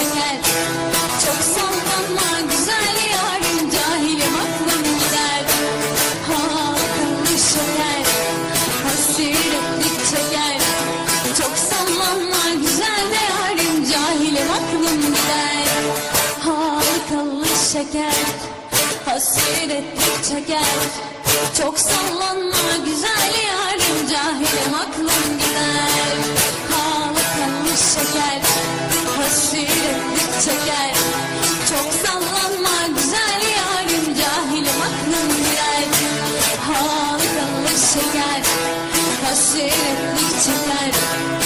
Çok sallanma güzel yarim Cahilim aklım gider. Ha akıllı şeker Hasretlik çeker Çok sallanma güzel yarim Cahilim aklım gider. Ha akıllı şeker Hasretlik çeker Çok sallanma güzel yarim Cahilim aklım gider. Hasretlik çeker.